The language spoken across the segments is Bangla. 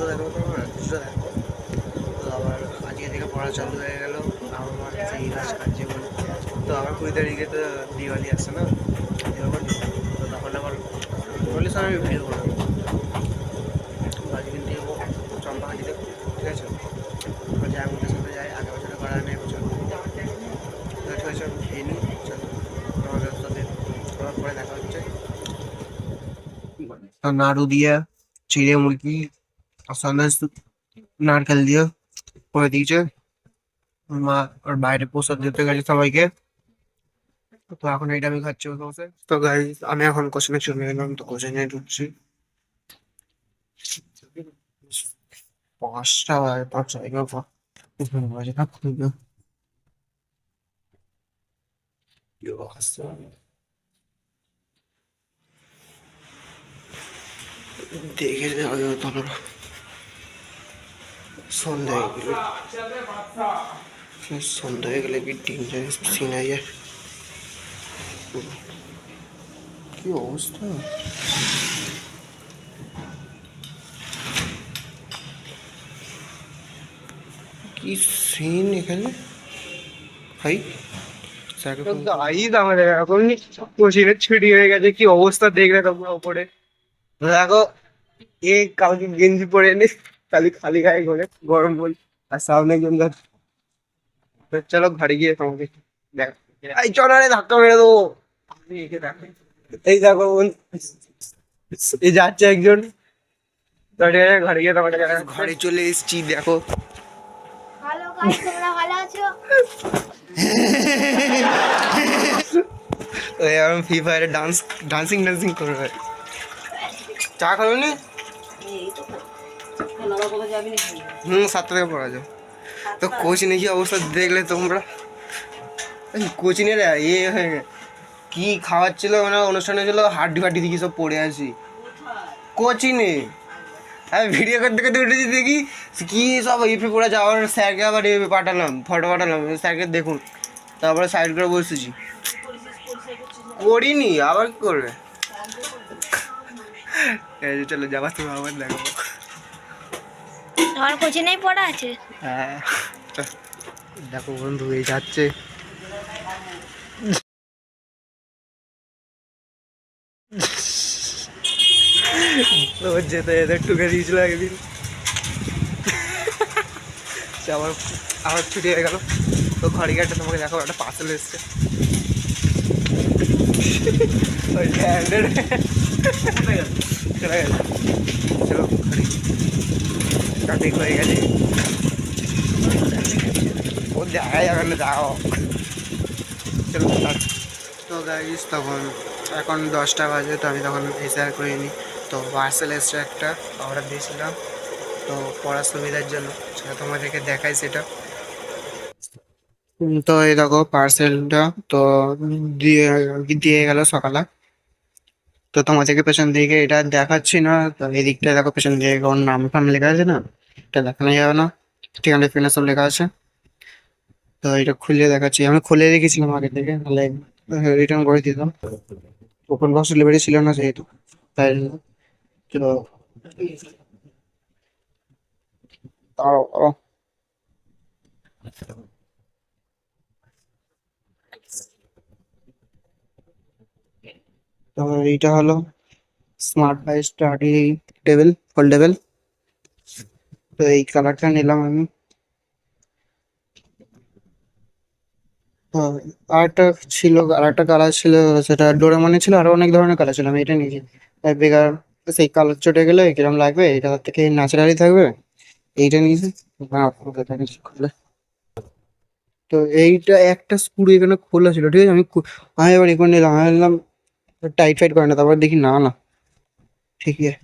তো দেখাতে পারব না কিছুটা দেখাবো তো আবার আজকে থেকে পড়া চালু হয়ে গেল। আমার সেই কাজ কাটছে তো আবার কুড়ি তারিখে তো দিওয়ালি আসছে না? দিওয়ালি মানে তো তখন আবার বলিস আমি ভিডিও করলাম আজকে দিয়ে চম্পা দিতে ঠিক আছে? যাই, আমাদের সাথে যাই। আগে বছরে করা নেই বছর ঠিক আছে খেয়ে নিই, চলো। দেখা হচ্ছে। নাড়ু দিয়া চিড়ে মুরগি আর নারকেল দিয়ে করে দিয়েছে মা ওর বাইরে প্রসাদ দিতে গেছে সবাইকে তো এখন এইটা আমি খাচ্ছি বসে তো গাই আমি এখন কোচিনে চলে এলাম তো কোচিনে ঢুকছি পাঁচটা বাজে পাঁচটা এগারো বাজে থাক দেখে যাওয়া তখন সন্ধ্যা হয়ে গেলে। সন্ধ্যা হয়ে গেলে কি ডেঞ্জারাস সিন হয়ে যায় কি অবস্থা? কি সিন এখানে? ভাই। গাইজ আমাদের এখন কোচিনের ছুটি হয়ে গেছে কি অবস্থা দেখলে তোমরা উপরে? দেখো এ কালকে গেঞ্জি পরে এনে খালি খালি গায়ে ঘোরে গরম বল আর সামনে একজন ধর তো চলো ঘরে গিয়ে তোমাকে দেখ এই চলো রে ধাক্কা মেরে দেবো আমি একে দেখো এই দেখো বোন এই যাচ্ছে একজন তো ঠিক আছে ঘরে গিয়ে তোমাকে দেখা যাচ্ছে। ঘরে চলে এসেছি দেখো হ্যালো গাইস তোমরা ভালো আছো ওই আমি ফ্রি ফায়ারে ডান্স ডান্সিং ডান্সিং করবে চা খাবে নি হুম সাতটা থেকে পড়া যাও। তো কোচিনে কি অবস্থা দেখলে তোমরা? কোচিনের এ হয়ে কি খাওয়াচ্ছিল মানে অনুষ্ঠানে ছিল হাড্ডি ফাড্ডি দেখি সব পড়ে আছি। কোচিনে আমি ভিডিও করতে করতে উঠেছি দেখি কি সব ইপে পড়ে যাওয়ার স্যারকে আবার এ পাঠালাম ফটো পাঠালাম স্যারকে দেখুন। তারপরে সাইড করে বসেছি। করিনি আবার কি করবে? চলো যাবার তুমি আবার দেখো তোমার কোচিনেই পড়া আছে। হ্যাঁ। দেখো বন্ধু, এই যাচ্ছে। ওর যেতে যেতে ঠুকে দিয়েছিল একদিন। আবার আবার ছুটি হয়ে গেল। তো ঘরে গিয়ে তোমাকে দেখো, একটা পার্সেল এসছে। চলো ঘরে ট্রাফিক হয়ে গেছে। ও দেখা যাবে না যাও। চলো তো গাইস তখন এখন দশটা বাজে তো আমি তখন এসে আর করিনি। তো পার্সেল এসছে একটা অর্ডার দিয়েছিলাম। তো পড়ার সুবিধার জন্য সেটা তোমাদেরকে দেখাই সেটা। তো এই দেখো পার্সেলটা তো দিয়ে দিয়ে গেল সকালে। তো তোমাদেরকে পেছন দিকে এটা দেখাচ্ছি না তো এই দিকটা দেখো পেছন দিকে ওর নাম ফাম লেখা আছে না? এটা দেখানো যাবে না ঠিকানা ফিকানা সব লেখা আছে তো এটা খুলে দেখাচ্ছি। আমি খুলে রেখেছিলাম আগে থেকে তাহলে রিটার্ন করে দিতাম ওপেন বক্স ডেলিভারি ছিল না যেহেতু, তাই তো। তো এইটা হলো smart buy study table foldable তো এই কালারটা নিলাম আমি। আরেকটা ছিল, আরেকটা কালার ছিল সেটা ডোরেমনে ছিল, আরও অনেক ধরনের কালার ছিল, আমি এটা নিয়েছি। বেকার সেই কালার চটে গেলে কিরম লাগবে? এটা থেকে ন্যাচারালি থাকবে? এইটা নিয়েছি। খুলে। তো এইটা একটা স্ক্রু এখানে খোলা ছিল, ঠিক আছে? আমি আমি এবার এখানে নিলাম, আমি নিলাম টাইট ফাইট করে না, তারপর দেখি না না। ঠিকই আছে।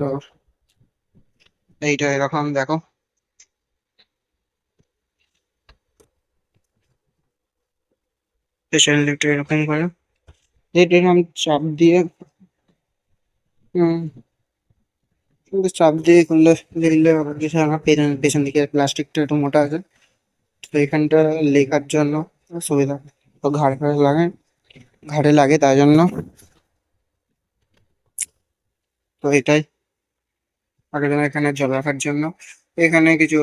তো এইটা এরকম, দেখো। পেছন দিকটা এরকম করে। এটা চাপ দিয়ে কিন্তু চাপ দিয়ে করলে কিছু আমার পেছন পেছন দিকে প্লাস্টিকটা একটু মোটা আছে। তো এখানটা লেখার জন্য সুবিধা, তো ঘাড়ে ঘাড়ে লাগে ঘাড়ে লাগে তাই জন্য। তো এটাই। জন্য এখানে জল রাখার জন্য। এখানে কিছু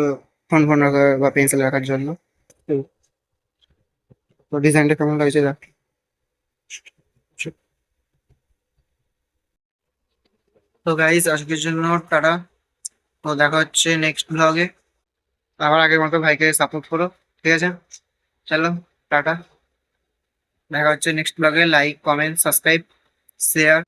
ফোন ফোন রাখার বা পেন্সিল রাখার জন্য। তো ডিজাইনটা কেমন লাগছে দেখ। তো গাইস আজকের জন্য টাটা। তো দেখা হচ্ছে নেক্সট ব্লগে আবার আগের মতো ভাইকে সাপোর্ট করো, ঠিক আছে? চলো, টাটা। দেখা হচ্ছে নেক্সট ব্লগে লাইক কমেন্ট সাবস্ক্রাইব শেয়ার